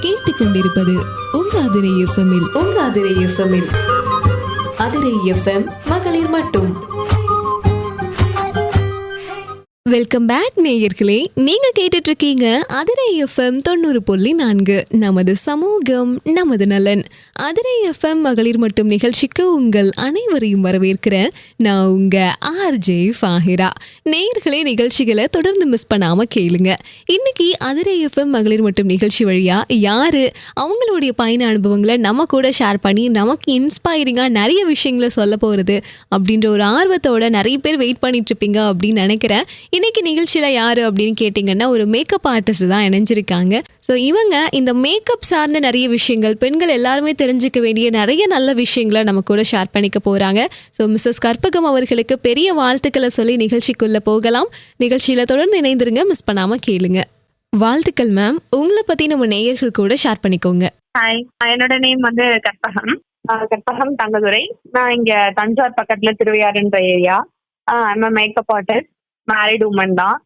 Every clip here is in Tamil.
நீங்கள் கேட்டுக்கொண்டிருப்பது உங்க அதிரை எஃப்எம்மில். உங்க அதிரை எஃப்எம்மில். அதிரை எஃப்எம் மகளிர் மட்டும். வெல்கம் பேக் நேயர்களே. நீங்க கேட்டுட்டு இருக்கீங்க அதிரை எஃப்எம் தொண்ணூறு புள்ளி நான்கு. நமது சமூகம் நமது நலன். அதிரை எஃப்எம் மகளிர் மட்டும் நிகழ்ச்சிக்கு உங்கள் அனைவரையும் வரவேற்கிறேன். நான் உங்க ஆர்ஜே ஃபாஹிரா. நேயர்களே நிகழ்ச்சிகளை தொடர்ந்து மிஸ் பண்ணாம கேளுங்க. இன்னைக்கு அதிரை எஃப்எம் மகளிர் மட்டும் நிகழ்ச்சி வழியா யாரு? அவங்களுடைய பயண அனுபவங்களை நம்ம கூட ஷேர் பண்ணி நமக்கு இன்ஸ்பைரிங்கா நிறைய விஷயங்களை சொல்ல போறது அப்படின்ற ஒரு ஆர்வத்தோட நிறைய பேர் வெயிட் பண்ணிட்டு இருப்பீங்க அப்படின்னு நினைக்கிறேன். இன்னைக்கு நிகழ்ச்சியில் யார் அப்படின்னு கேட்டிங்கன்னா ஒரு மேக்கப் ஆர்டிஸ்ட் தான் இணைஞ்சிருக்காங்க. ஸோ இவங்க இந்த மேக்கப் சார்ந்த நிறைய விஷயங்கள் பெண்கள் எல்லாருமே தெரிஞ்சுக்க வேண்டிய நிறைய நல்ல விஷயங்களை நம்ம கூட ஷேர் பண்ணிக்க போகிறாங்க ஸோ மிஸ்ஸஸ் கற்பகம் அவர்களுக்கு பெரிய வாழ்த்துக்களை சொல்லி நிகழ்ச்சிக்குள்ளே போகலாம். நிகழ்ச்சியில் தொடர்ந்து இணைந்துருங்க மிஸ் பண்ணாமல் கேளுங்க. வாழ்த்துக்கள் மேம் உங்களை பற்றி நம்ம நேயர்கள் கூட ஷேர் பண்ணிக்கோங்க. ஹாய் என்னோட நேம் வந்து கற்பகம். கற்பகம் தங்கதுரை. நான் இங்க தஞ்சாவூர் பக்கத்துல திருவையாறுன்ற area I'm makeup artist married woman தான்.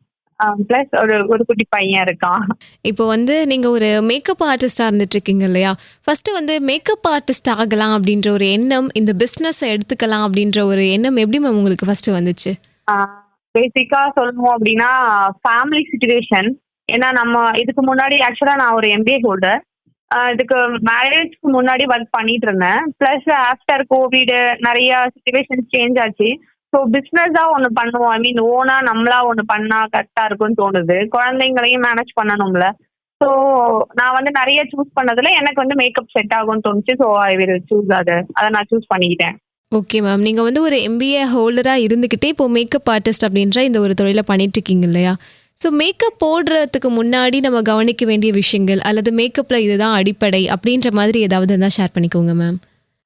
ப்ளஸ் ஒரு ஒரு குட்டி பையன் இருக்கான். இப்போ வந்து நீங்க ஒரு மேக்கப் ஆர்டிஸ்டா இருந்துட்டு இருக்கீங்க இல்லையா? ஃபர்ஸ்ட் வந்து மேக்கப் ஆர்டிஸ்ட் ஆகலாம் அப்படின்ற ஒரு எண்ணம் இந்த பிஸ்னஸ் எடுத்துக்கலாம் அப்படின்ற ஒரு எண்ணம் எப்படி மேம் உங்களுக்கு ஃபர்ஸ்ட் வந்துச்சு? பேசிக்கா சொல்லணும் அப்படின்னா ஃபேமிலி சுச்சுவேஷன் ஏன்னா நம்ம இதுக்கு முன்னாடி ஆக்சுவலா நான் ஒரு எம்பிஏ ஹோல்டர் இதுக்கு மேரேஜ்க்கு முன்னாடி ஒர்க் பண்ணிட்டு இருந்தேன். ப்ளஸ் ஆஃப்டர் கோவிட் நிறைய சுச்சுவேஷன் சேஞ்ச் ஆச்சு. ஸோ பிஸ்னஸா ஒன்று பண்ணுவோம். ஐ மீன் ஓனா நம்மளா ஒன்று பண்ணா கரெக்டா இருக்கும்னு தோணுது. குழந்தைங்களையும் மேனேஜ் பண்ணணும்ல. ஸோ நான் வந்து நிறைய சூஸ் பண்ணதுல எனக்கு வந்து மேக்கப் செட் ஆகும்னு தோணுச்சு. ஸோ ஐ வில் சூஸ் அது. அதை நான் சூஸ் பண்ணிக்கிட்டேன். ஓகே மேம் நீங்கள் வந்து ஒரு எம்பிஏ ஹோல்டராக இருந்துக்கிட்டே இப்போ மேக்கப் ஆர்டிஸ்ட் அப்படின்ற இந்த ஒரு தொழிலை பண்ணிட்டு இருக்கீங்க இல்லையா? ஸோ மேக்கப் போடுறதுக்கு முன்னாடி நம்ம கவனிக்க வேண்டிய விஷயங்கள் அல்லது மேக்கப்பில் இதுதான் அடிப்படை அப்படின்ற மாதிரி ஏதாவது இருந்தால் ஷேர் பண்ணிக்கோங்க மேம்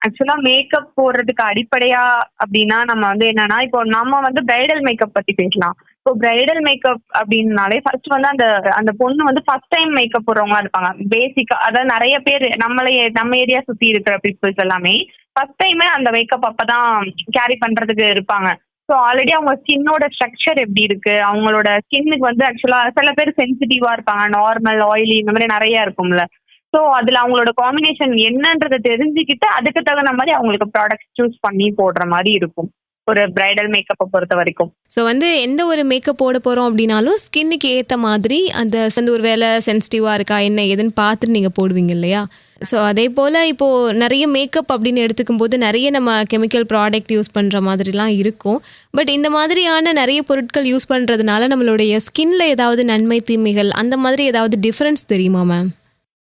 ஆக்சுவலா மேக்கப் போடுறதுக்கு அடிப்படையா அப்படின்னா நம்ம வந்து என்னன்னா இப்போ நம்ம வந்து பிரைடல் மேக்கப் பத்தி பேசலாம். இப்போ பிரைடல் மேக்கப் அப்படின்னாலே ஃபர்ஸ்ட் வந்து அந்த அந்த பொண்ணு வந்து ஃபர்ஸ்ட் டைம் மேக்கப் போடுறவங்களா இருப்பாங்க. பேசிக்கா அதாவது நிறைய பேர் நம்மளே நம்ம ஏரியா சுத்தி இருக்கிற பீப்புள்ஸ் எல்லாமே ஃபர்ஸ்ட் டைமே அந்த மேக்கப் அப்பதான் கேரி பண்றதுக்கு இருப்பாங்க. ஸோ ஆல்ரெடி அவங்க ஸ்கின்னோட ஸ்ட்ரக்சர் எப்படி இருக்கு? அவங்களோட ஸ்கின்னுக்கு வந்து ஆக்சுவலா சில பேர் சென்சிட்டிவா இருப்பாங்க. நார்மல் ஆயிலி இந்த மாதிரி நிறைய இருக்கும்ல. ஸோ அதுல அவங்களோட காம்பினேஷன் என்னன்றதை தெரிஞ்சுக்கிட்டு அதுக்கு தகுந்த மாதிரி அவங்களுக்கு ப்ராடக்ட் சூஸ் பண்ணி போடுற மாதிரி இருக்கும். ஒரு பிரைடல் மேக்கப்பை பொறுத்த வரைக்கும். ஸோ வந்து எந்த ஒரு மேக்கப் போட போகிறோம் அப்படின்னாலும் ஸ்கின்னுக்கு ஏற்ற மாதிரி அந்த அந்த ஒரு வேலை சென்சிட்டிவாக இருக்கா என்ன ஏதுன்னு பார்த்துட்டு நீங்கள் போடுவீங்க இல்லையா? ஸோ அதே போல் இப்போது நிறைய மேக்கப் அப்படின்னு எடுத்துக்கும் போது நிறைய நம்ம கெமிக்கல் ப்ராடக்ட் யூஸ் பண்ணுற மாதிரிலாம் இருக்கும். பட் இந்த மாதிரியான நிறைய பொருட்கள் யூஸ் பண்ணுறதுனால நம்மளுடைய ஸ்கின்ல ஏதாவது நன்மை தீமைகள் அந்த மாதிரி ஏதாவது டிஃப்ரென்ஸ் தெரியுமா மேம்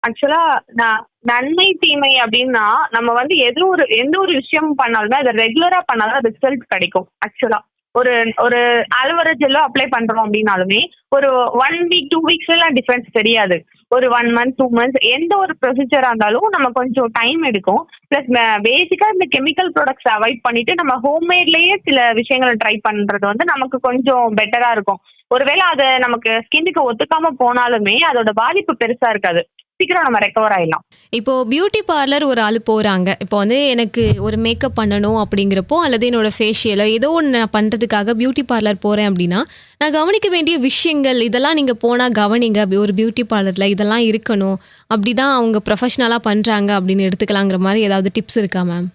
ஆக்சுவலா நான் நன்மை தீமை அப்படின்னா நம்ம வந்து எது ஒரு எந்த ஒரு விஷயம் பண்ணாலுமே அதை ரெகுலரா பண்ணாலும் ரிசல்ட் கிடைக்கும். ஆக்சுவலா ஒரு ஒரு அலுவர ஜெல்லோ அப்ளை பண்றோம் அப்படின்னாலுமே ஒரு ஒன் வீக் டூ வீக்ஸ் எல்லாம் டிஃபரன்ஸ் தெரியாது. ஒரு ஒன் மந்த் டூ மந்த்ஸ் எந்த ஒரு ப்ரொசீஜரா இருந்தாலும் நம்ம கொஞ்சம் டைம் எடுக்கும். பிளஸ் பேசிக்கா இந்த கெமிக்கல் ப்ராடக்ட்ஸ் அவாய்ட் பண்ணிட்டு நம்ம ஹோம்மேட்லயே சில விஷயங்களை ட்ரை பண்றது வந்து நமக்கு கொஞ்சம் பெட்டரா இருக்கும். ஒருவேளை அது நமக்கு ஸ்கின்னுக்கு ஒத்துக்காம போனாலுமே அதோட பாதிப்பு பெருசா இருக்காது. சீக்கிரம் நம்ம ரெக்கவர் ஆயிடலாம். இப்போ பியூட்டி பார்லர் ஒரு ஆள் போகிறாங்க இப்போ வந்து எனக்கு ஒரு மேக்கப் பண்ணணும் அப்படிங்கிறப்போ அல்லது என்னோட ஃபேஷியலோ ஏதோ ஒன்று நான் பண்ணுறதுக்காக பியூட்டி பார்லர் போகிறேன் அப்படின்னா நான் கவனிக்க வேண்டிய விஷயங்கள் இதெல்லாம் நீங்கள் போனால் கவனிங்க ஒரு பியூட்டி பார்லரில் இதெல்லாம் இருக்கணும் அப்படி தான் அவங்க ப்ரொஃபஷ்னலாக பண்ணுறாங்க அப்படின்னு எடுத்துக்கலாங்கிற மாதிரி ஏதாவது டிப்ஸ் இருக்கா மேம்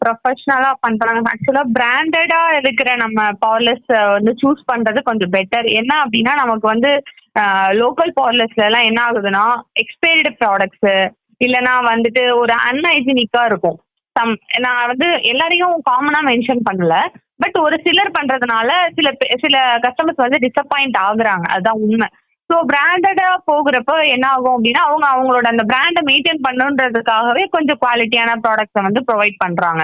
ப்ரொஃபஷனலா பண்றாங்க. ஆக்சுவலா பிராண்டடா இருக்கிற நம்ம பார்லர்ஸ் வந்து சூஸ் பண்றது கொஞ்சம் பெட்டர் என்ன அப்படின்னா நமக்கு வந்து லோக்கல் பார்லர்ஸ்ல எல்லாம் என்ன ஆகுதுன்னா எக்ஸ்பைர்டு ப்ராடக்ட்ஸ் இல்லைன்னா வந்துட்டு ஒரு அன்ஹைஜினிக்கா இருக்கும். சம் நான் வந்து எல்லாரையும் காமனா மென்ஷன் பண்ணல பட் ஒரு சிலர் பண்றதுனால சில சில கஸ்டமர்ஸ் வந்து டிசப்பாயிண்ட் ஆகுறாங்க. அதுதான் உண்மை. ஸோ பிராண்டடா போகிறப்ப என்ன ஆகும் அப்படின்னா அவங்க அவங்களோட அந்த பிராண்டை மெயின்டைன் பண்ணுன்றதுக்காகவே கொஞ்சம் குவாலிட்டியான ப்ராடக்ட்ஸை வந்து ப்ரொவைட் பண்றாங்க.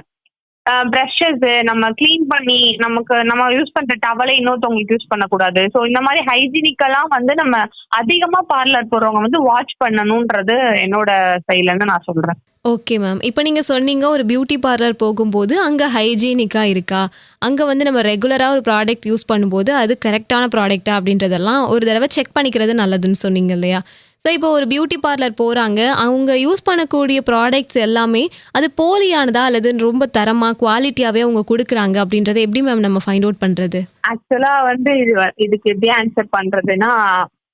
ப்ரஷஸ் நம்ம கிளீன் பண்ணி நமக்கு நம்ம யூஸ் பண்ற டவலை இன்னொருத்தவங்களுக்கு யூஸ் பண்ணக்கூடாது. ஸோ இந்த மாதிரி ஹைஜீனிக்கெல்லாம் வந்து நம்ம அதிகமா பார்லர் போறவங்க வந்து வாட்ச் பண்ணணும்ன்றது என்னோட சைட்ல இருந்து நான் சொல்றேன். ஓகே மேம் இப்போ நீங்கள் சொன்னீங்க ஒரு பியூட்டி பார்லர் போகும்போது அங்கே ஹைஜீனிக்காக இருக்கா? அங்கே வந்து நம்ம ரெகுலராக ஒரு ப்ராடக்ட் யூஸ் பண்ணும்போது அது கரெக்டான ப்ராடக்ட்டா அப்படின்றதெல்லாம் ஒரு தடவை செக் பண்ணிக்கிறது நல்லதுன்னு சொன்னீங்க இல்லையா? ஸோ இப்போ ஒரு பியூட்டி பார்லர் போகிறாங்க அவங்க யூஸ் பண்ணக்கூடிய ப்ராடக்ட்ஸ் எல்லாமே அது போலியானதா அல்லது ரொம்ப தரமாக குவாலிட்டியாகவே அவங்க கொடுக்குறாங்க அப்படின்றத எப்படி மேம் நம்ம ஃபைண்ட் அவுட் பண்ணுறது ஆக்சுவலா வந்து இது இதுக்கு எப்படி ஆன்சர் பண்றதுன்னா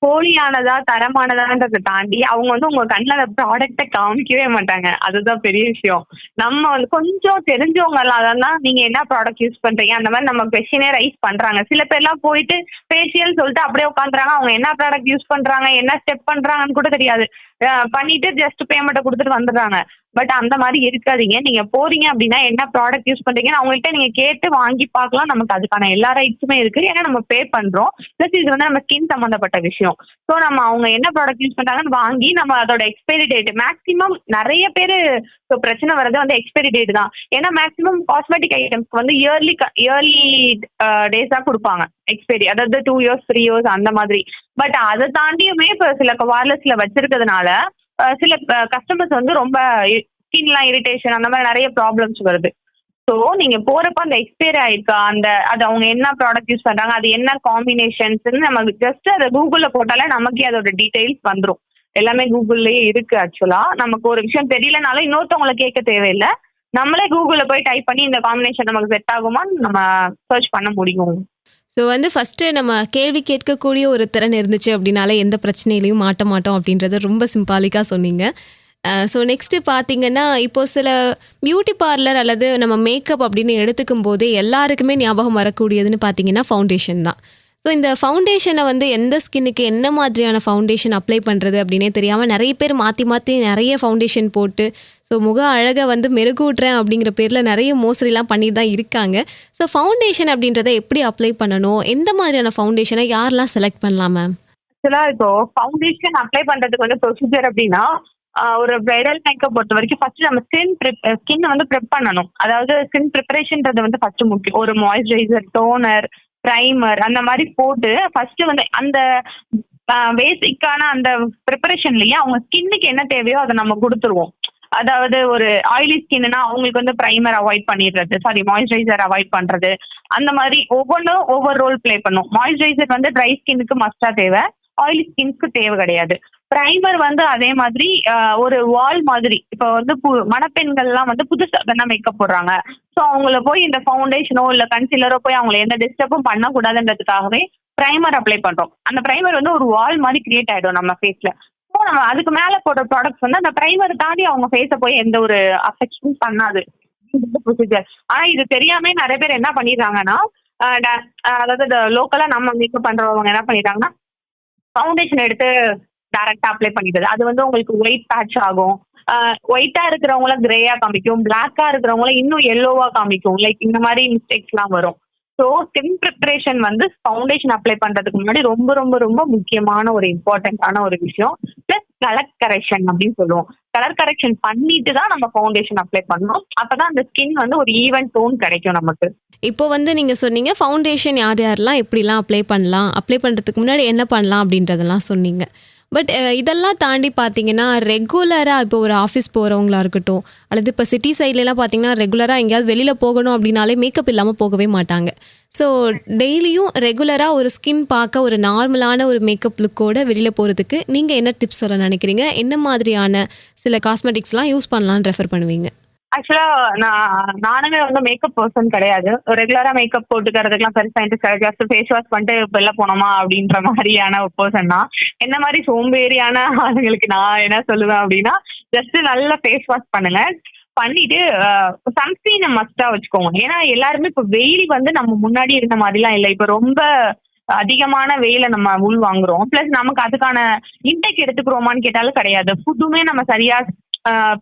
போலியானதா தரமானதான்றதை தாண்டி அவங்க வந்து உங்க கண்ணில் அந்த ப்ராடக்ட்டை காமிக்கவே மாட்டாங்க. அதுதான் பெரிய விஷயம். நம்ம வந்து கொஞ்சம் தெரிஞ்சவங்க எல்லாம் நீங்க என்ன ப்ராடக்ட் யூஸ் பண்றீங்க? அந்த மாதிரி நம்ம கொஸ்டினே ரைஸ் பண்றாங்க. சில பேர்லாம் போயிட்டு ஃபேஷியல் சொல்லிட்டு அப்படியே உட்காந்துறாங்க அவங்க என்ன ப்ராடக்ட் யூஸ் பண்றாங்க? என்ன ஸ்டெப் பண்றாங்கன்னு கூட தெரியாது. பண்ணிட்டு ஜஸ்ட் பேமெண்ட்டை கொடுத்துட்டு வந்துடுறாங்க. பட் அந்த மாதிரி இருக்காதீங்க. நீங்க போறீங்க அப்படின்னா என்ன ப்ராடக்ட் யூஸ் பண்றீங்கன்னு அவங்கள்ட்ட நீங்க கேட்டு வாங்கி பார்க்கலாம். நமக்கு அதுக்கான எல்லா ரைட்ஸுமே இருக்கு. ஏன்னா நம்ம பே பண்றோம். பிளஸ் இது வந்து நம்ம ஸ்கின் சம்பந்தப்பட்ட விஷயம். ஸோ நம்ம அவங்க என்ன ப்ராடக்ட் யூஸ் பண்றாங்கன்னு வாங்கி நம்ம அதோட எக்ஸ்பைரி டேட் மேக்ஸிமம் நிறைய பேர் இப்போ பிரச்சனை வர்றது வந்து எக்ஸ்பைரி டேட் தான். ஏன்னா மேக்ஸிமம் காஸ்மெட்டிக் ஐட்டம்ஸ்க்கு வந்து இயர்லி இயர்லி டேஸா கொடுப்பாங்க. எக்ஸ்பைரி அதாவது டூ இயர்ஸ் த்ரீ இயர்ஸ் அந்த மாதிரி. பட் அதை தாண்டியுமே இப்போ சில வார்லெஸ்ல வச்சிருக்கிறதுனால சில கஸ்டமர்ஸ் வந்து ரொம்ப ஸ்கின்லாம் இரிட்டேஷன் அந்த மாதிரி நிறைய ப்ராப்ளம்ஸ் வருது. ஸோ நீங்க போறப்ப அந்த எக்ஸ்பயர் ஆயிருக்கா? அந்த அது அவங்க என்ன ப்ராடக்ட் யூஸ் பண்றாங்க? அது என்ன காம்பினேஷன்ஸ் நமக்கு ஜஸ்ட் அதை கூகுள்ல போட்டாலே நமக்கே அதோட டீடைல்ஸ் வந்துடும் எல்லாமே கூகுள்லயே இருக்கு ஆக்சுவலா நமக்கு ஒரு விஷயம் தெரியலனாலும் இன்னொருத்தவங்களை கேட்க தேவையில்லை. நம்மளே கூகுள்ல போய் டைப் பண்ணி இந்த காம்பினேஷன் நமக்கு செட் ஆகுமான்னு நம்ம சர்ச் பண்ண முடியும். ஸோ வந்து ஃபஸ்ட்டு நம்ம கேள்வி கேட்கக்கூடிய ஒரு திறன் இருந்துச்சு அப்படின்னாலே எந்த பிரச்சனையிலையும் மாட்ட மாட்டோம் அப்படின்றத ரொம்ப சிம்பாலிக்காக சொன்னீங்க. ஸோ நெக்ஸ்ட்டு பார்த்தீங்கன்னா இப்போது சில பியூட்டி பார்லர் அல்லது நம்ம மேக்கப் அப்படின்னு எடுத்துக்கும் போதே எல்லாருக்குமே ஞாபகம் வரக்கூடியதுன்னு பார்த்தீங்கன்னா ஃபவுண்டேஷன் தான். ஸோ இந்த ஃபவுண்டேஷனை வந்து எந்த ஸ்கின்னுக்கு என்ன மாதிரியான ஃபவுண்டேஷன் அப்ளை பண்ணுறது அப்படின்னே தெரியாமல் நிறைய பேர் மாற்றி மாற்றி நிறைய ஃபவுண்டேஷன் போட்டு ஸோ முக அழகை வந்து மெருகூட்டுறேன் அப்படிங்கிற பேரில் நிறைய மோசடிலாம் பண்ணிட்டு தான் இருக்காங்க. ஸோ ஃபவுண்டேஷன் அப்படின்றத எப்படி அப்ளை பண்ணணும்? எந்த மாதிரியான ஃபவுண்டேஷனை யாரெல்லாம் செலக்ட் பண்ணலாம் மேம் ஆக்சுவலாக இப்போ ஃபவுண்டேஷன் அப்ளை பண்ணுறதுக்கு வந்து ப்ரொசீஜர் அப்படின்னா ஒரு பிரைடல் மேக்கப் பொறுத்த வரைக்கும் ஃபர்ஸ்ட் நம்ம ஸ்கின் ஸ்கின் வந்து ப்ரிப் பண்ணணும். அதாவது ஸ்கின் ப்ரிப்பரேஷன்ன்றது வந்து ஃபர்ஸ்ட் முக்கியம். ஒரு மாய்ஸ்சரைசர் டோனர் ப்ரைமர் அந்த மாதிரி போட்டு ஃபர்ஸ்ட் வந்து அந்த பேசிக்கான அந்த ப்ரிப்பரேஷன்லயே அவங்க ஸ்கின்னுக்கு என்ன தேவையோ அதை நம்ம கொடுத்துருவோம். அதாவது ஒரு ஆயிலி ஸ்கின்னா அவங்களுக்கு வந்து ப்ரைமர் அவாய்ட் பண்ணிடுறது. சாரி மாய்ஸ்சரைசர் அவாய்ட் பண்றது. அந்த மாதிரி ஒவ்வொன்றும் ஒவ்வொரு ரோல் ப்ளே பண்ணும். மாய்ஸ்சரைசர் வந்து ட்ரை ஸ்கின்னுக்கு மஸ்டா தேவை. ஆயிலி ஸ்கின்க்கு தேவை கிடையாது. ப்ரைமர் வந்து அதே மாதிரி ஒரு வால் மாதிரி. இப்போ வந்து மணப்பெண்கள் மணப்பெண்கள்லாம் வந்து புதுசா தானே மேக்கப் போடுறாங்க. ஸோ அவங்கள போய் இந்த ஃபவுண்டேஷனோ இல்ல கன்சீலரோ போய் அவங்கள எந்த டிஸ்டர்பும் பண்ணக்கூடாதுன்றதுக்காகவே ப்ரைமர் அப்ளை பண்றோம். அந்த ப்ரைமர் வந்து ஒரு வால் மாதிரி கிரியேட் ஆயிடும் நம்ம ஃபேஸ்ல ஸோ நம்ம அதுக்கு மேல போடுற ப்ராடக்ட்ஸ் வந்து அந்த ப்ரைமர் தாண்டி அவங்க ஃபேஸை போய் எந்த ஒரு அஃபெக்ஷனும் பண்ணாது. ப்ரொசீஜர் ஆனா இது தெரியாம நிறைய பேர் என்ன பண்ணிடுறாங்கன்னா ட- அதாவது லோக்கலா நம்ம மேக்கப் பண்றவங்க என்ன பண்ணிடுறாங்கன்னா ஃபவுண்டேஷன் எடுத்து டேரக்டா அப்ளை பண்ணிக்கிறது. அது வந்து உங்களுக்கு ஒயிட் பேட்ச் ஆகும். ஒயிட்டா இருக்கிறவங்கள கிரேயா காமிக்கும். பிளாக்கா இருக்கிறவங்கள இன்னும் எல்லோவா காமிக்கும். லைக் இந்த மாதிரி மிஸ்டேக்ஸ்லாம் வரும். ஸோ ஸ்கின் ப்ரிப்பரேஷன் வந்து ஃபவுண்டேஷன் அப்ளை பண்றதுக்கு முன்னாடி ரொம்ப ரொம்ப ரொம்ப முக்கியமான ஒரு இம்பார்ட்டன்டான ஒரு விஷயம். ப்ளஸ் கலர் கரெக்ஷன் அப்படின்னு சொல்லுவோம். கலர் கரெக்ஷன் பண்ணிட்டு தான் நம்ம ஃபவுண்டேஷன் அப்ளை பண்ணோம் அப்பதான் அந்த ஸ்கின் வந்து ஒரு ஈவன் டோன் கிடைக்கும் நமக்கு. இப்போ வந்து நீங்க சொன்னீங்க ஃபவுண்டேஷன் யார் யாரெல்லாம் எப்படிலாம் அப்ளை பண்ணலாம்? அப்ளை பண்ணுறதுக்கு முன்னாடி என்ன பண்ணலாம் அப்படின்றதெல்லாம் சொன்னீங்க. பட் uh, இதெல்லாம் தாண்டி பார்த்தீங்கன்னா ரெகுலராக இப்போ ஒரு ஆஃபீஸ் போகிறவங்களா இருக்கட்டும் அல்லது இப்போ சிட்டி சைட்லலாம் பார்த்தீங்கன்னா ரெகுலராக எங்கேயாவது வெளியில் போகணும் அப்படின்னாலே மேக்கப் இல்லாமல் போகவே மாட்டாங்க. ஸோ டெய்லியும் ரெகுலராக ஒரு ஸ்கின் பார்க்க ஒரு நார்மலான ஒரு மேக்கப் லுக்கோட வெளியில் போகிறதுக்கு நீங்கள் என்ன டிப்ஸ் சொல்ல நினைக்கிறீங்க? என்ன மாதிரியான சில காஸ்மெட்டிக்ஸ்லாம் யூஸ் பண்ணலான்னு ரெஃபர் பண்ணுவீங்க? ஆக்சுவலா நான் நானுமே வந்து மேக்கப் பர்சன் கிடையாது. ரெகுலரா மேக்கப் போட்டுக்கிறதுக்குலாம் பெருசா இன்ட்ரெஸ்ட் ஜஸ்ட் ஃபேஸ் வாஷ் பண்ணிட்டு வெளில போனோமா அப்படின்ற மாதிரியான ஒரு பர்சன் தான். என்ன மாதிரி சோம்பேறியான ஆளுங்களுக்கு நான் என்ன சொல்லுவேன் அப்படின்னா ஜஸ்ட் நல்லா ஃபேஸ் வாஷ் பண்ணுங்க. பண்ணிட்டு சன்ஸ்கிரீனை மஸ்டா வச்சுக்கோங்க. ஏன்னா எல்லாருமே இப்போ வெயில் வந்து நம்ம முன்னாடி இருந்த மாதிரிலாம் இல்லை. இப்போ ரொம்ப அதிகமான வெயில நம்ம உள் வாங்குறோம். பிளஸ் நமக்கு அதுக்கான இன்டேக் எடுத்துக்கிறோமான்னு கேட்டாலும் கிடையாது. ஃபுட்டுமே நம்ம சரியா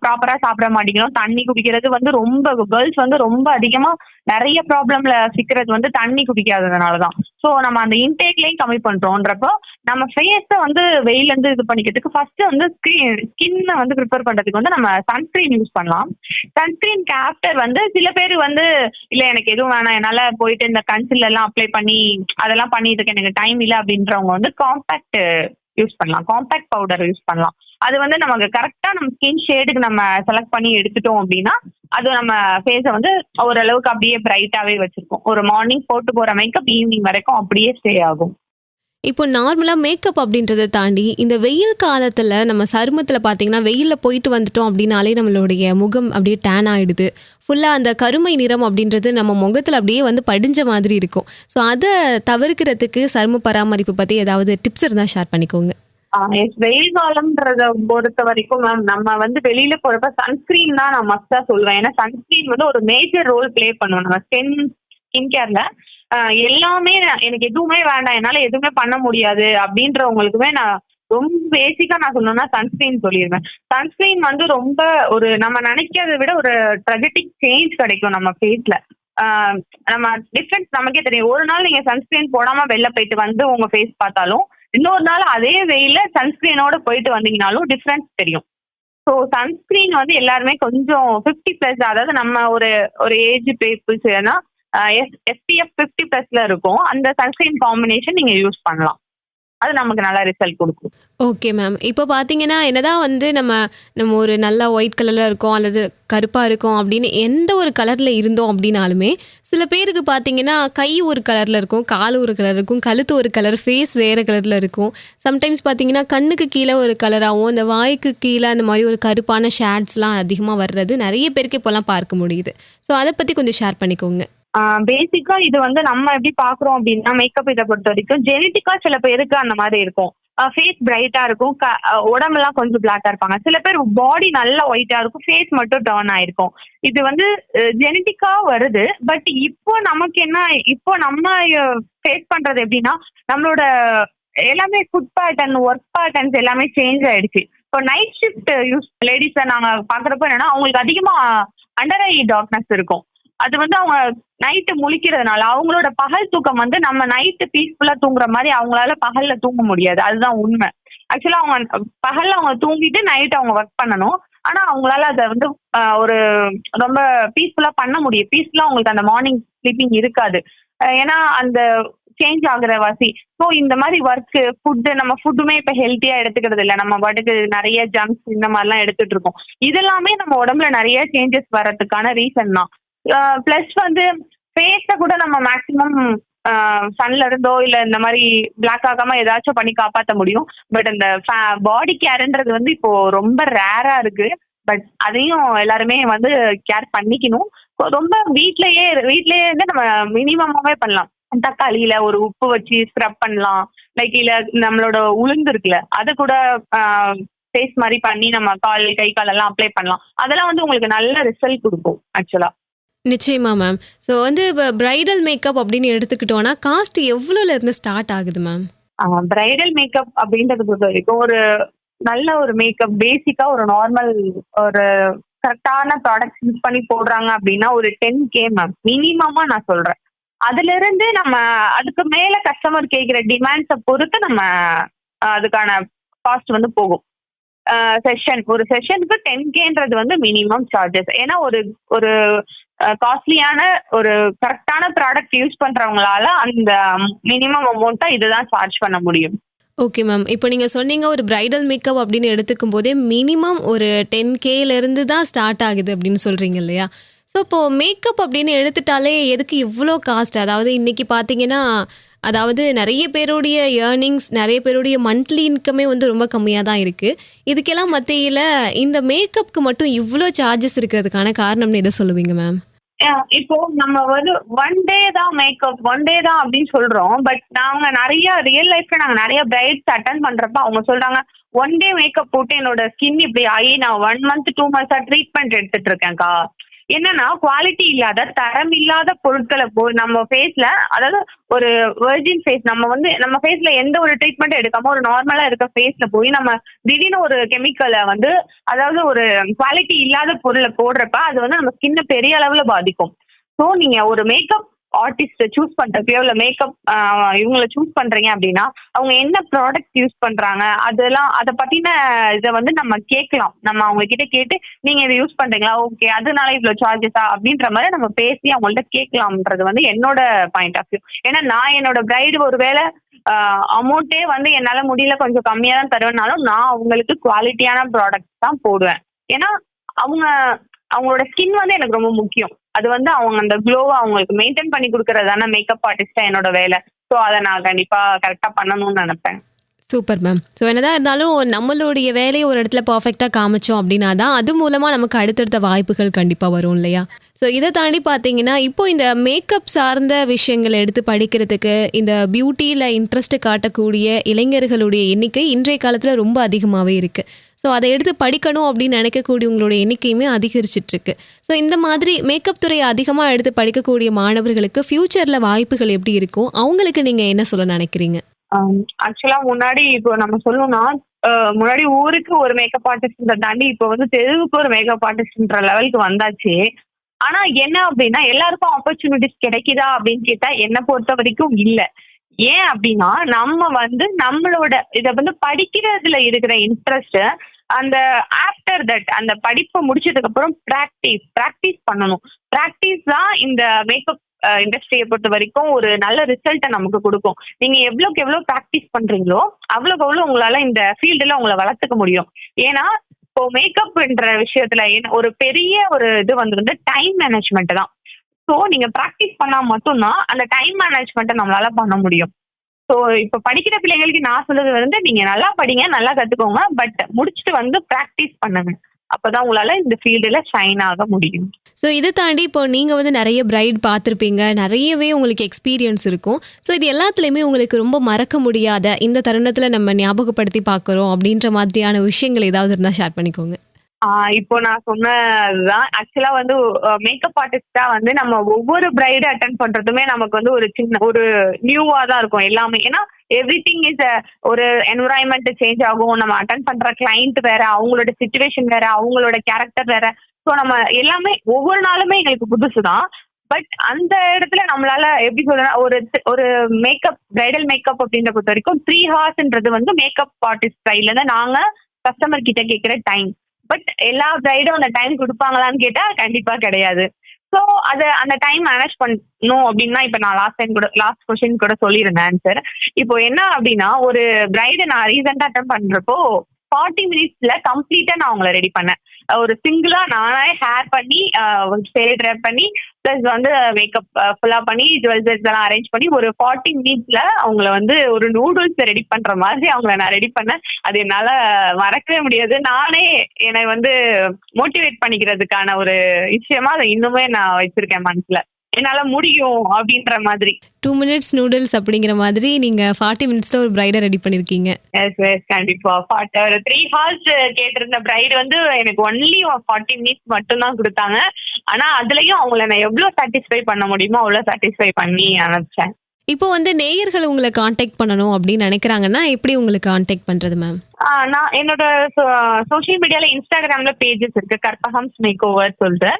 ப்ராப்பரா சாப்பிட மாட்டேங்கிறோம். தண்ணி குடிக்கிறது வந்து ரொம்ப கேர்ள்ஸ் வந்து ரொம்ப அதிகமா நிறைய ப்ராப்ளம்ல சிக்கிறது வந்து தண்ணி குடிக்காததுனால தான் ஸோ நம்ம அந்த இன்டேக்லயும் கம்மி பண்றோன்றப்போ நம்ம ஃபேஸை வந்து வெயில இருந்து இது பண்ணிக்கிறதுக்கு ஃபர்ஸ்ட் வந்து ஸ்கின் ஸ்கின்னை வந்து ப்ரிப்பேர் பண்றதுக்கு வந்து நம்ம சன்ஸ்கிரீன் யூஸ் பண்ணலாம். சன்ஸ்கிரீன்க்கு ஆஃப்டர் வந்து சில பேர் வந்து இல்ல எனக்கு எதுவும் வேணாம். என்னால போயிட்டு இந்த கன்சில் எல்லாம் அப்ளை பண்ணி அதெல்லாம் பண்ணிட்டு இருக்கேன் எனக்கு டைம் இல்லை. அப்படின்றவங்க வந்து காம்பாக்ட் யூஸ் பண்ணலாம். காம்பேக்ட் பவுடர் யூஸ் பண்ணலாம். அது வந்து நமக்கு கரெக்டா நம்ம ஸ்கின் ஷேடுக்கு நம்ம செலக்ட் பண்ணி எடுத்துட்டோம் அப்படின்னா அது நம்ம ஃபேஸை வந்து ஓரளவுக்கு அப்படியே பிரைட்டாவே வச்சிருக்கோம். ஒரு மார்னிங் போட்டு போற மேக்கப் ஈவினிங் வரைக்கும் அப்படியே ஸ்டே ஆகும். இப்போ நார்மலாக மேக்கப் அப்படின்றத தாண்டி இந்த வெயில் காலத்தில் நம்ம சருமத்தில் பார்த்தீங்கன்னா வெயிலில் போயிட்டு வந்துட்டோம் அப்படின்னாலே நம்மளுடைய முகம் அப்படியே டேன் ஆகிடுது ஃபுல்லாக அந்த கருமை நிறம் அப்படின்றது நம்ம முகத்தில் அப்படியே வந்து படிஞ்ச மாதிரி இருக்கும். ஸோ அதை தவிர்க்கிறதுக்கு சரும பராமரிப்பு பற்றி ஏதாவது டிப்ஸ் இருந்தால் ஷேர் பண்ணிக்கோங்க. வெயில் காலம்ன்றத பொறுத்த வரைக்கும் மேம் நம்ம வந்து வெளியில போறப்ப சன்ஸ்கிரீன் தான் நான் மஸ்டா சொல்லுவேன் ஏன்னா சன்ஸ்கிரீன் வந்து ஒரு மேஜர் ரோல் ப்ளே பண்ணுவோம் நம்ம ஸ்கின் ஸ்கின் கேர்ல எல்லாமே எனக்கு எதுவுமே வேண்டாம். என்னால எதுவுமே பண்ண முடியாது அப்படின்றவங்களுக்குமே நான் ரொம்ப பேசிக்கா நான் சொல்லணும்னா சன்ஸ்கிரீன் சொல்லிடுவேன். சன்ஸ்கிரீன் வந்து ரொம்ப ஒரு நம்ம நினைக்கிறத விட ஒரு ட்ரகட்டிக் சேஞ்ச் கிடைக்கும் நம்ம ஃபேஸ்ல நம்ம டிஃப்ரென்ஸ் நமக்கே தெரியும். ஒரு நாள் நீங்க சன்ஸ்கிரீன் போடாம வெளில போயிட்டு வந்து உங்க ஃபேஸ் பார்த்தாலும் இன்னொரு நாள் அதே வெயில சன்ஸ்கிரீனோட போயிட்டு வந்தீங்கனாலும் டிஃப்ரென்ஸ் தெரியும். ஸோ சன்ஸ்கிரீன் வந்து எல்லாருமே கொஞ்சம் ஃபிஃப்டி ப்ளஸ் அதாவது நம்ம ஒரு ஒரு age peoples S SPF fifty பிளஸ்ல இருக்கும். அந்த சன்ஸ்கிரீன் காம்பினேஷன் நீங்க யூஸ் பண்ணலாம். அது நமக்கு நல்லா ரிசல்ட் கொடுக்கும். ஓகே மேம் இப்போ பார்த்தீங்கன்னா என்னதான் வந்து நம்ம நம்ம ஒரு நல்லா ஒயிட் கலரில் இருக்கோம் அல்லது கருப்பாக இருக்கும் அப்படின்னு எந்த ஒரு கலரில் இருந்தோம் அப்படின்னாலுமே சில பேருக்கு பார்த்தீங்கன்னா கை ஒரு கலரில் இருக்கும் கால் ஒரு கலர் இருக்கும் கழுத்து ஒரு கலர் ஃபேஸ் வேறு கலரில் இருக்கும். சம்டைம்ஸ் பார்த்தீங்கன்னா கண்ணுக்கு கீழே ஒரு கலராகவும் இந்த வாய்க்கு கீழே அந்த மாதிரி ஒரு கருப்பான ஷேட்ஸ்லாம் அதிகமாக வர்றது நிறைய பேருக்கு இப்போல்லாம் பார்க்க முடியுது. ஸோ அதை பற்றி கொஞ்சம் ஷேர் பண்ணிக்கோங்க. பேசிக்கா இது வந்து நம்ம எப்படி பாக்குறோம் அப்படின்னா மேக்கப் இதை பொறுத்த வரைக்கும் ஜெனட்டிக்கா சில பேருக்கு அந்த மாதிரி இருக்கும். ஃபேஸ் பிரைட்டா இருக்கும். க- அஹ் உடம்பெல்லாம் கொஞ்சம் பிளாக்கா இருப்பாங்க. சில பேர் பாடி நல்லா ஒயிட்டா இருக்கும். ஃபேஸ் மட்டும் டர்ன் ஆயிருக்கும். இது வந்து ஜெனட்டிக்கா வருது. பட் இப்போ நமக்கு என்ன இப்போ நம்ம ஃபேஸ் பண்றது எப்படின்னா நம்மளோட எல்லாமே ஃபுட் பேட்டர்ன் ஒர்க் பேட்டர்ன்ஸ் எல்லாமே சேஞ்ச் ஆயிடுச்சு. இப்போ நைட் ஷிஃப்ட் யூஸ் லேடிஸை நாங்க பாக்குறப்ப என்னன்னா அவங்களுக்கு அதிகமா அண்டர் ஐ டார்க்னஸ் இருக்கும். அது வந்து அவங்க நைட்டு முழிக்கிறதுனால அவங்களோட பகல் தூக்கம் வந்து நம்ம நைட்டு பீஸ்ஃபுல்லா தூங்குற மாதிரி அவங்களால பகல்ல தூங்க முடியாது. அதுதான் உண்மை. ஆக்சுவலா அவங்க பகல்ல அவங்க தூங்கிட்டு நைட் அவங்க ஒர்க் பண்ணணும். ஆனா அவங்களால அதை வந்து ஒரு ரொம்ப பீஸ்ஃபுல்லா பண்ண முடியும். பீஸ்ஃபுல்லா அவங்களுக்கு அந்த மார்னிங் ஸ்லீப்பிங் இருக்காது. ஏன்னா அந்த சேஞ்ச் ஆகுற வாசி ஸோ இந்த மாதிரி ஒர்க்கு ஃபுட்டு நம்ம ஃபுட்டுமே இப்போ ஹெல்த்தியா எடுத்துக்கிறது இல்லை. நம்ம பாட்டுக்கு நிறைய ஜங்க்ஸ் இந்த மாதிரிலாம் எடுத்துட்டு இருக்கோம். இதெல்லாமே நம்ம உடம்புல நிறைய சேஞ்சஸ் வர்றதுக்கான ரீசன் தான். ப்ளஸ் வந்து ஃபேஸ கூட நம்ம மேக்ஸிமம் சன்ல இருந்தோ இல்ல இந்த மாதிரி பிளாக் ஆகாம ஏதாச்சும் பண்ணி காப்பாற்ற முடியும். பட் அந்த பாடி கேர்ன்றது வந்து இப்போ ரொம்ப ரேரா இருக்கு. பட் அதையும் எல்லாருமே வந்து கேர் பண்ணிக்கணும். ரொம்ப வீட்லயே வீட்லயே வந்து நம்ம மினிமமாவே பண்ணலாம். தக்காளியில ஒரு உப்பு வச்சு ஸ்க்ரப் பண்ணலாம். லைக் இல்ல நம்மளோட உளுந்து இருக்குல்ல அது கூட ஃபேஸ் மாதிரி பண்ணி நம்ம கால் கை கால் எல்லாம் அப்ளை பண்ணலாம். அதெல்லாம் வந்து உங்களுக்கு நல்ல ரிசல்ட் கொடுக்கும் ஆக்சுவலா நிச்சயமா மேம் ஸோ வந்து இப்போ பிரைடல் மேக்கப் அப்படின்னு எடுத்துக்கிட்டோன்னா காஸ்ட் எவ்வளோல இருந்து ஸ்டார்ட் ஆகுது மேம் பிரைடல் மேக்கப் அப்படின்றது பொறுத்த வரைக்கும் ஒரு நல்ல ஒரு மேக்கப் பேசிக்கா ஒரு நார்மல் ஒரு கரெக்டான ப்ராடக்ட்ஸ் யூஸ் பண்ணி போடுறாங்க அப்படின்னா ஒரு டென் கே மேம் மினிமமா நான் சொல்றேன். அதுல இருந்து நம்ம அதுக்கு மேல கஸ்டமர் கேட்கிற டிமாண்ட்ஸை பொறுத்து நம்ம அதுக்கான காஸ்ட் வந்து போகும். செஷன் ஒரு செஷனுக்கு டென் கேன்றது வந்து மினிமம் சார்ஜஸ் ஏன்னா ஒரு ஒரு காஸ்ட்லியான ஒரு கரெக்டான ப்ராடக்ட் யூஸ் பண்றவங்களால அந்த மினிமம் அமௌண்ட்டா இதுதான் சார்ஜ் பண்ண முடியும். ஓகே மேம் இப்போ நீங்கள் சொன்னீங்க ஒரு பிரைடல் மேக்கப் அப்படின்னு எடுத்துக்கும் போதே மினிமம் ஒரு டென் கேலேருந்து தான் ஸ்டார்ட் ஆகுது அப்படின்னு சொல்கிறீங்க இல்லையா? ஸோ இப்போது மேக்கப் அப்படின்னு எடுத்துட்டாலே எதுக்கு இவ்வளோ காஸ்ட் அதாவது இன்றைக்கி பார்த்தீங்கன்னா அதாவது நிறைய பேருடைய ஏர்னிங்ஸ் நிறைய பேருடைய மந்த்லி இன்கமே வந்து ரொம்ப கம்மியாக தான் இருக்குது இதுக்கெல்லாம் மத்தியில் இந்த மேக்கப்புக்கு மட்டும் இவ்வளோ சார்ஜஸ் இருக்கிறதுக்கான காரணம்னு எதை சொல்லுவீங்க மேம் இப்போ நம்ம வந்து ஒன் டே தான் மேக்கப் ஒன் டே தான் அப்படின்னு சொல்றோம். பட் நாங்க நிறைய ரியல் லைஃப்ல நாங்க நிறைய பிரைட்ஸ் அட்டன் பண்றப்ப அவங்க சொல்றாங்க ஒன் டே மேக்கப் போட்டு என்னோட ஸ்கின் இப்படி ஆகி நான் ஒன் மந்த் டூ மந்த்ஸா ட்ரீட்மெண்ட் எடுத்துட்டு இருக்கேன்க்கா. என்னன்னா குவாலிட்டி இல்லாத தரம் இல்லாத பொருட்களை போ நம்ம ஃபேஸ்ல அதாவது ஒரு வெர்ஜின் ஃபேஸ் நம்ம வந்து நம்ம ஃபேஸ்ல எந்த ஒரு ட்ரீட்மெண்ட் எடுக்காம ஒரு நார்மலா இருக்க ஃபேஸ்ல போய் நம்ம திடீர்னு ஒரு கெமிக்கலை வந்து அதாவது ஒரு குவாலிட்டி இல்லாத பொருளை போடுறப்ப அது வந்து நம்ம ஸ்கின்னை பெரிய அளவுல பாதிக்கும். ஸோ நீங்க ஒரு மேக்கப் ஆர்டிஸ்ட சூஸ் பண்றப்பயோ இல்ல மேக்கப் இவங்களை சூஸ் பண்றீங்க அப்படின்னா அவங்க என்ன ப்ராடக்ட் யூஸ் பண்றாங்க அதெல்லாம் அதை பத்தின இதை வந்து நம்ம கேட்கலாம். நம்ம அவங்க கிட்ட கேட்டு நீங்க இதை யூஸ் பண்றீங்களா? ஓகே அதனால இவ்வளவு சார்ஜஸா அப்படின்ற மாதிரி நம்ம பேசி அவங்கள்ட்ட கேட்கலாம்ன்றது வந்து என்னோட பாயிண்ட் ஆஃப் வியூ ஏன்னா நான் என்னோட பிரைடு ஒருவேளை அமௌண்ட்டே வந்து என்னால முடியல கொஞ்சம் கம்மியா தான் தருவேனாலும் நான் அவங்களுக்கு குவாலிட்டியான ப்ராடக்ட்ஸ் தான் போடுவேன். ஏன்னா அவங்க அவங்களோட ஸ்கின் வந்து எனக்கு ரொம்ப முக்கியம். அது வந்து அவங்க அந்த க்ளோவை அவங்களுக்கு மெயின்டைன் பண்ணி கொடுக்கறது தானே மேக்கப் ஆர்டிஸ்டா என்னோட வேலை. ஸோ அதை நான் கண்டிப்பா கரெக்டா பண்ணணும்னு நினைப்பேன். சூப்பர் மேம் ஸோ என்னதான் இருந்தாலும் நம்மளுடைய வேலையை ஒரு இடத்துல பர்ஃபெக்டாக காமிச்சோம் அப்படின்னா தான் அது மூலமாக நமக்கு அடுத்தடுத்த வாய்ப்புகள் கண்டிப்பாக வரும் இல்லையா? ஸோ இதை தாண்டி பார்த்தீங்கன்னா இப்போ இந்த மேக்கப் சார்ந்த விஷயங்களை எடுத்து படிக்கிறதுக்கு இந்த பியூட்டியில் இன்ட்ரெஸ்ட் காட்டக்கூடிய இளைஞர்களுடைய எண்ணிக்கை இன்றைய காலத்தில் ரொம்ப அதிகமாகவே இருக்குது ஸோ அதை எடுத்து படிக்கணும் அப்படின்னு நினைக்கக்கூடியவங்களுடைய எண்ணிக்கையுமே அதிகரிச்சிட்ருக்கு. ஸோ இந்த மாதிரி மேக்கப் துறையை அதிகமாக எடுத்து படிக்கக்கூடிய மாணவர்களுக்கு ஃப்யூச்சரில் வாய்ப்புகள் எப்படி இருக்கும்? அவங்களுக்கு நீங்கள் என்ன சொல்ல நினைக்கிறீங்க? Um, ஆக்சுவலா முன்னாடி இப்போ நம்ம சொல்லணும்னா முன்னாடி ஊருக்கு ஒரு மேக்கப் ஆர்டிஸ்ட்ன்ற தாண்டி இப்போ வந்து தெருவுக்கு ஒரு மேக்கப் ஆர்டிஸ்ட்ன்ற லெவலுக்கு வந்தாச்சு. ஆனா என்ன அப்படின்னா எல்லாருக்கும் ஆப்பர்ச்சுனிட்டிஸ் கிடைக்குதா அப்படின்னு கேட்டா என்ன பொறுத்த வரைக்கும் இல்ல. ஏன் அப்படின்னா நம்ம வந்து நம்மளோட இத வந்து படிக்கிறதுல இருக்கிற இன்ட்ரெஸ்ட் அந்த ஆஃப்டர் தட் அந்த படிப்பை முடிச்சதுக்கு அப்புறம் பிராக்டிஸ் பிராக்டிஸ் பண்ணணும். பிராக்டிஸ் தான் இந்த மேக்கப் இண்டஸ்ட்ரியை பொறுத்த வரைக்கும் ஒரு நல்ல ரிசல்ட்டை நமக்கு கொடுக்கும். நீங்க எவ்வளோக்கு எவ்வளோ ப்ராக்டிஸ் பண்றீங்களோ அவ்வளோக்கு அவ்வளோ உங்களால இந்த ஃபீல்டுல உங்களை வளர்த்துக்க முடியும். ஏன்னா இப்போ மேக்கப்ன்ற விஷயத்துல ஒரு பெரிய ஒரு இது வந்து வந்து டைம் மேனேஜ்மெண்ட் தான். ஸோ நீங்க ப்ராக்டிஸ் பண்ணா மட்டும்தான் அந்த டைம் மேனேஜ்மெண்ட்டை நம்மளால பண்ண முடியும். ஸோ இப்போ படிக்கிற பிள்ளைங்களுக்கு நான் சொல்றது வந்து நீங்க நல்லா படிங்க நல்லா கத்துக்கோங்க பட் முடிச்சுட்டு வந்து ப்ராக்டிஸ் பண்ணுங்க. அப்பதான் உங்களால இந்த ஃபீல்டுல ஷைன் ஆக முடியும். ஸோ இதை தாண்டி இப்போ நீங்கள் வந்து நிறைய பிரைட் பார்த்துருப்பீங்க. நிறையவே உங்களுக்கு எக்ஸ்பீரியன்ஸ் இருக்கும். ஸோ இது எல்லாத்துலேயுமே உங்களுக்கு ரொம்ப மறக்க முடியாத இந்த தருணத்தில் நம்ம ஞாபகப்படுத்தி பார்க்குறோம் அப்படின்ற மாதிரியான விஷயங்கள் ஏதாவது இருந்தால் ஷேர் பண்ணிக்கோங்க. இப்போ நான் சொன்னதுதான். ஆக்சுவலா வந்து மேக்கப் ஆர்டிஸ்டா வந்து நம்ம ஒவ்வொரு பிரைடு அட்டன் பண்றதுமே நமக்கு வந்து ஒரு சின்ன ஒரு நியூவா தான் இருக்கும் எல்லாமே. ஏன்னா எவ்ரி திங் இஸ் ஒரு என்விரான்மெண்ட் சேஞ்ச் ஆகும். நம்ம அட்டன் பண்ற கிளைண்ட் வேற அவங்களோட சுச்சுவேஷன் வேற அவங்களோட கேரக்டர் வேற. ஸோ நம்ம எல்லாமே ஒவ்வொரு நாளுமே எங்களுக்கு புதுசு தான் பட் அந்த இடத்துல நம்மளால எப்படி சொல்றேன்னா ஒரு ஒரு மேக்கப் பிரைடல் மேக்கப் அப்படின்ற பொறுத்த வரைக்கும் த்ரீ ஹார்ஸ்ன்றது வந்து மேக்கப் ஆர்டிஸ்ட் சைட்ல இருந்து நாங்க கஸ்டமர் கிட்ட கேட்கிற டைம் பட் எல்லா பிரைடும் அந்த டைம் கொடுப்பாங்களான்னு கேட்டா கண்டிப்பா கிடையாது. ஸோ அது அந்த டைம் மேனேஜ் பண்ணணும் அப்படின்னா இப்போ நான் லாஸ்ட் டைம் கூட லாஸ்ட் கொஸ்டின் கூட சொல்லியிருந்தேன் ஆன்சர் இப்போ என்ன அப்படின்னா ஒரு பிரைடை நான் ரீசெண்டாக அட்டம் பண்றப்போ ஃபார்ட்டி மினிட்ஸ்ல கம்ப்ளீட்டா நான் அவங்கள ரெடி பண்ணேன். ஒரு சிங்கிளா நானே ஹேர் பண்ணி ஸ்டேல் ட்ரெப் பண்ணி ப்ளஸ் வந்து மேக்கப் ஃபுல்லா பண்ணி ஜுவல்ஸ் எல்லாம் அரேஞ்ச் பண்ணி ஒரு ஃபார்ட்டி மினிட்ஸ்ல அவங்கள வந்து ஒரு நூடுல்ஸ் ரெடி பண்ற மாதிரி அவங்கள நான் ரெடி பண்ணேன். அது என்னால மறக்கவே முடியாது. நானே என்னை வந்து மோட்டிவேட் பண்ணிக்கிறதுக்கான ஒரு விஷயமா அதை இன்னுமே நான் வச்சிருக்கேன் மனசுல. என்னால முடியும் அப்படின்ற மாதிரி. டூ மினிட்ஸ் நூடுல்ஸ் அப்படிங்கிற மாதிரி நீங்கள் ஃபார்ட்டி மினிட்ஸில் ஒரு பிரைடை ரெடி பண்ணியிருக்கீங்க எஸ் எஸ் கண்டிப்பா. ஒரு த்ரீ ஹார்ஸ் கேட்டிருந்த பிரைடு வந்து எனக்கு ஒன்லி ஃபார்ட்டி மினிட்ஸ் மட்டும்தான் கொடுத்தாங்க. ஆனா அதுலயும் அவங்கள நான் எவ்வளவு சாட்டிஸ்ஃபை பண்ண முடியுமோ அவ்வளவு சாட்டிஸ்ஃபை பண்ணி அனுப்பிச்சேன். இப்போ வந்து நேயர்கள் உங்களை காண்டாக்ட் பண்ணணும் அப்படின்னு நினைக்கிறாங்கன்னா எப்படி உங்களுக்கு காண்டாக்ட் பண்ணுறது மேம் நான் என்னோட சோஷியல் மீடியால இன்ஸ்டாகிராம்ல பேஜஸ் இருக்கு. கற்பகம்ஸ் மேக் ஓவர் சொல்லிட்டு.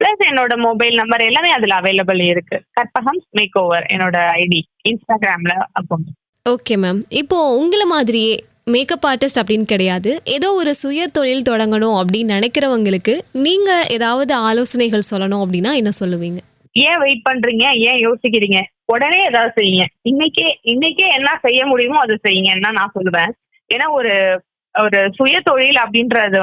பிளஸ் என்னோட மொபைல் நம்பர் எல்லாமே அதுல அவைலபிள் இருக்கு. கற்பகம்ஸ் மேக் ஓவர் என்னோட ஐடி இன்ஸ்டாகிராம்ல அக்கௌண்ட் ஓகே மேம் இப்போ உங்களை மாதிரியே மேக்கப் ஆர்டிஸ்ட் அப்படின்னு கிடையாது. ஏதோ ஒரு சுய தொழில் தொடங்கணும் அப்படின்னு நினைக்கிறவங்களுக்கு நீங்கள் ஏதாவது ஆலோசனைகள் சொல்லணும் அப்படின்னா என்ன சொல்லுவீங்க? ஏன் வெயிட் பண்றீங்க? ஏன் யோசிக்கிறீங்க? உடனே ஏதாவது செய்யுங்க. இன்னைக்கே இன்னைக்கே என்ன செய்ய முடியுமோ அதை செய்யுங்கன்னு தான் நான் சொல்லுவேன். ஏன்னா ஒரு ஒரு சுய தொழில் அப்படின்றது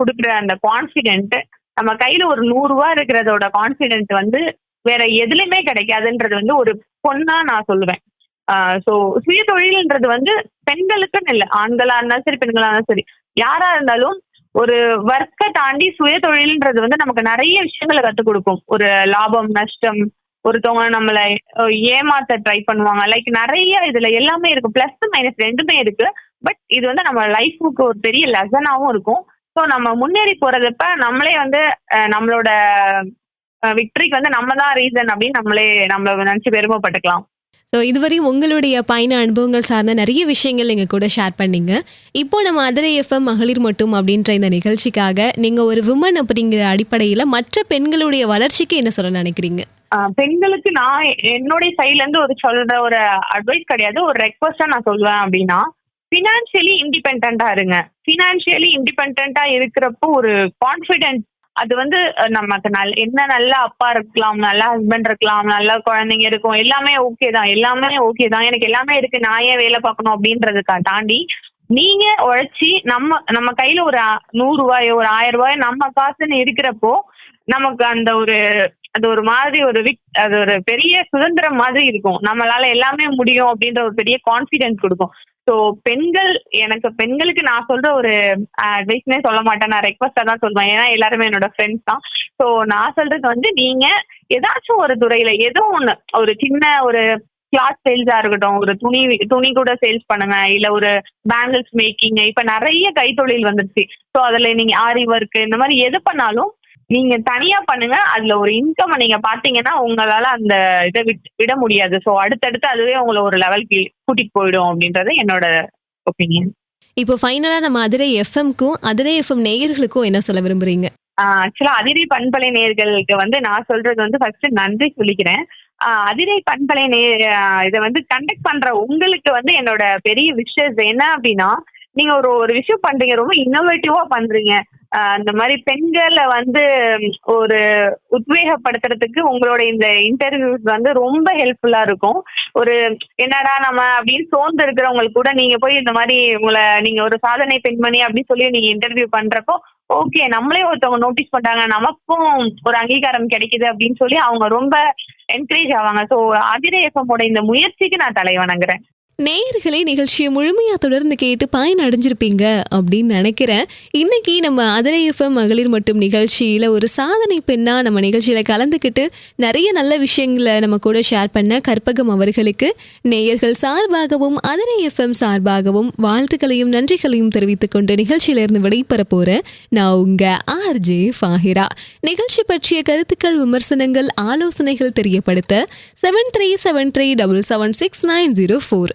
கொடுக்குற அந்த கான்ஃபிடென்ட் நம்ம கையில ஒரு நூறு ரூபா இருக்கிறதோட கான்பிடென்ட் வந்து வேற எதுலையுமே கிடைக்காதுன்றது வந்து ஒரு பொண்ணா நான் சொல்லுவேன். ஸோ சுய தொழில்ன்றது வந்து பெண்களுக்குன்னு இல்லை ஆண்களா இருந்தாலும் சரி பெண்களா இருந்தாலும் சரி யாரா இருந்தாலும் ஒரு ஒர்க்கை தாண்டி சுய தொழில்ன்றது வந்து நமக்கு நிறைய விஷயங்களை கற்றுக் கொடுக்கும். ஒரு லாபம் நஷ்டம் ஒருத்தவங்க நம்மளை ஏமாத்த ட்ரை பண்ணுவாங்க. லைக் நிறைய இதுல எல்லாமே இருக்கு பிளஸ் மைனஸ் ரெண்டுமே இருக்கு. பட் இது வந்து நம்ம லைஃபுக்கு ஒரு பெரிய லெசனாவும் இருக்கும். ஸோ நம்ம முன்னேறி போறதப்ப நம்மளே வந்து நம்மளோட விக்டரிக்கு வந்து நம்ம தான் ரீசன் அப்படின்னு நம்மளே நம்மள நினைச்சு பெருமைப்பட்டுக்கலாம். ஸோ இதுவரையும் உங்களுடைய பயண அனுபவங்கள் சார்ந்த நிறைய விஷயங்கள் எங்கள் கூட ஷேர் பண்ணீங்க. இப்போ நம்ம அதிரை எஃப்எம் மகளிர் மட்டும் அப்படின்ற இந்த நிகழ்ச்சிக்காக நீங்கள் ஒரு விமன் அப்படிங்கிற அடிப்படையில் மற்ற பெண்களுடைய வளர்ச்சிக்கு என்ன சொல்ல நினைக்கிறீங்க? பெண்களுக்கு நான் என்னுடைய சைட்ல இருந்து ஒரு சொல்ற ஒரு அட்வைஸ் கிடையாது. ஒரு ரெக்வஸ்டா நான் சொல்லுவேன் அப்படின்னா பினான்சியலி இண்டிபெண்டா இருங்க. பினான்சியலி இண்டிபெண்டா இருக்கிறப்போ ஒரு கான்ஃபிடென்ட் அது வந்து நமக்கு நல் என்ன நல்ல அப்பா இருக்கலாம் நல்ல ஹஸ்பண்ட் இருக்கலாம் நல்ல குழந்தைங்க இருக்கும் எல்லாமே ஓகே தான். எல்லாமே ஓகே தான். எனக்கு எல்லாமே இருக்கு. நான் ஏன் வேலை பார்க்கணும் அப்படின்றதுக்கா தாண்டி நீங்க உழைச்சி நம்ம நம்ம கையில ஒரு நூறு ரூபாயோ ஒரு ஆயிரம் ரூபாயோ நம்ம காசுன்னு இருக்கிறப்போ நமக்கு அந்த ஒரு அது ஒரு மாதிரி ஒரு விக் அது ஒரு பெரிய சுதந்திரம் மாதிரி இருக்கும். நம்மளால எல்லாமே முடியும் அப்படின்ற ஒரு பெரிய கான்ஃபிடென்ஸ் கொடுக்கும். ஸோ பெண்கள் எனக்கு பெண்களுக்கு நான் சொல்ற ஒரு அட்வைஸ்னே சொல்ல மாட்டேன். நான் ரெக்வஸ்டா தான் சொல்லுவேன் ஏன்னா எல்லாருமே என்னோட ஃப்ரெண்ட்ஸ் தான். ஸோ நான் சொல்றது வந்து நீங்க ஏதாச்சும் ஒரு துறையில ஏதோ ஒண்ணு ஒரு சின்ன ஒரு கிளாத் சேல்ஸா இருக்கட்டும் ஒரு துணி துணி கூட சேல்ஸ் பண்ணுங்க. இல்ல ஒரு பேங்கிள்ஸ் மேக்கிங் இப்ப நிறைய கைத்தொழில் வந்துருச்சு. ஸோ அதுல நீங்க ஆரி ஒர்க் இந்த மாதிரி எது பண்ணாலும் நீங்க தனியா பண்ணுங்க. அதுல ஒரு இன்கம் நீங்க பாத்தீங்கன்னா உங்களால அந்த இதை விட்- விட முடியாது. ஸோ அடுத்தடுத்து அதுவே உங்களை ஒரு லெவலுக்கு கூட்டிட்டு போயிடும் அப்படின்றது என்னோட ஒப்பீனியன் இப்போ ஃபைனலா நம்ம அதிரை எஃப்எம்க்கும் அதிரை எஃப்எம் நேயர்களுக்கும் என்ன சொல்ல விரும்புறீங்க? ஆக்சுவலா அதிரை பண்பலை நேர்களுக்கு வந்து நான் சொல்றது வந்து ஃபர்ஸ்ட் நன்றி சொல்லிக்கிறேன். அதிரை பண்பலை நே இதை வந்து கண்டக்ட் பண்ற உங்களுக்கு வந்து என்னோட பெரிய விஷஸ் என்ன அப்படின்னா நீங்க ஒரு ஒரு விஷயம் பண்றீங்க. ரொம்ப இன்னோவேட்டிவா பண்றீங்க. அந்த மாதிரி பெண்களை வந்து ஒரு உத்வேகப்படுத்துறதுக்கு உங்களோட இந்த இன்டர்வியூஸ் வந்து ரொம்ப ஹெல்ப்ஃபுல்லா இருக்கும். ஒரு என்னடா நம்ம அப்படின்னு சோர்ந்து இருக்கிறவங்களுக்கு கூட நீங்க போய் இந்த மாதிரி உங்களை நீங்க ஒரு சாதனை பெண்மணி அப்படின்னு சொல்லி நீங்க இன்டர்வியூ பண்றப்போ ஓகே நம்மளே ஒருத்தவங்க நோட்டீஸ் பண்றாங்க நமக்கும் ஒரு அங்கீகாரம் கிடைக்குது அப்படின்னு சொல்லி அவங்க ரொம்ப என்கரேஜ் ஆவாங்க. ஸோ அதிரேசமோட இந்த முயற்சிக்கு நான் தலை வணங்குறேன் நேயர்களே நிகழ்ச்சியை முழுமையாக தொடர்ந்து கேட்டு பயன் அடைஞ்சிருப்பீங்க அப்படின்னு நினைக்கிறேன். இன்னைக்கு நம்ம அதிரை எஃப்எம் மகளிர் மட்டும் நிகழ்ச்சியில் ஒரு சாதனை பெண்ணாக நம்ம நிகழ்ச்சியில் கலந்துக்கிட்டு நிறைய நல்ல விஷயங்களை நம்ம கூட ஷேர் பண்ண கற்பகம் அவர்களுக்கு. நேயர்கள் சார்பாகவும் அதிரை எஃப்எம் சார்பாகவும் வாழ்த்துக்களையும் நன்றிகளையும் தெரிவித்துக் கொண்டு நிகழ்ச்சியிலிருந்து விடைபெற போகிறேன் நான் உங்கள் ஆர்ஜே ஃபாஹிரா. நிகழ்ச்சி பற்றிய கருத்துக்கள் விமர்சனங்கள் ஆலோசனைகள் தெரியப்படுத்த seven three seven three double seven six nine zero four